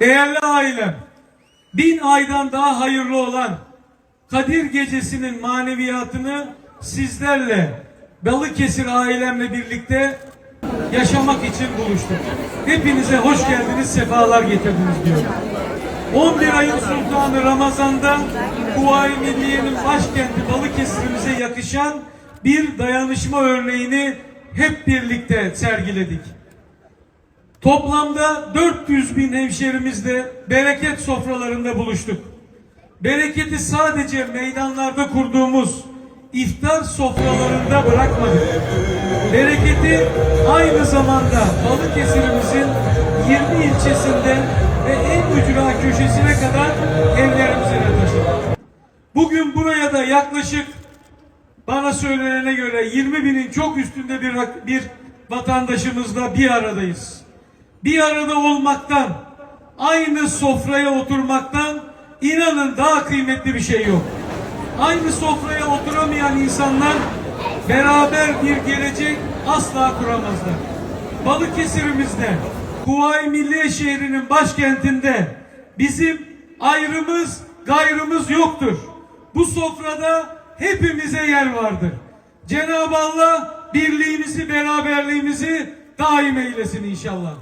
Değerli ailem, bin aydan daha hayırlı olan Kadir Gecesi'nin maneviyatını sizlerle Balıkesir ailemle birlikte yaşamak için buluştuk. Hepinize hoş geldiniz, sefalar getirdiniz diyorum. 11 ayın sultanı Ramazan'da Kuvayi Milliye'nin başkenti Balıkesir'imize yakışan bir dayanışma örneğini hep birlikte sergiledik. Toplamda 400 bin hemşerimizle bereket sofralarında buluştuk. Bereketi sadece meydanlarda kurduğumuz iftar sofralarında bırakmadık. Bereketi aynı zamanda Balıkesir'imizin 20 ilçesinde ve en ücra köşesine kadar evlerimize taşıdık. Bugün buraya da yaklaşık bana söylenene göre 20 binin çok üstünde bir, bir vatandaşımızla bir aradayız. Bir arada olmaktan, aynı sofraya oturmaktan inanın daha kıymetli bir şey yok. Aynı sofraya oturamayan insanlar beraber bir gelecek asla kuramazlar. Balıkesir'imizde, Kuvayi Milliye şehrinin başkentinde bizim ayrımız, gayrımız yoktur. Bu sofrada hepimize yer vardır. Cenab-ı Allah birliğimizi, beraberliğimizi daim eylesin inşallah.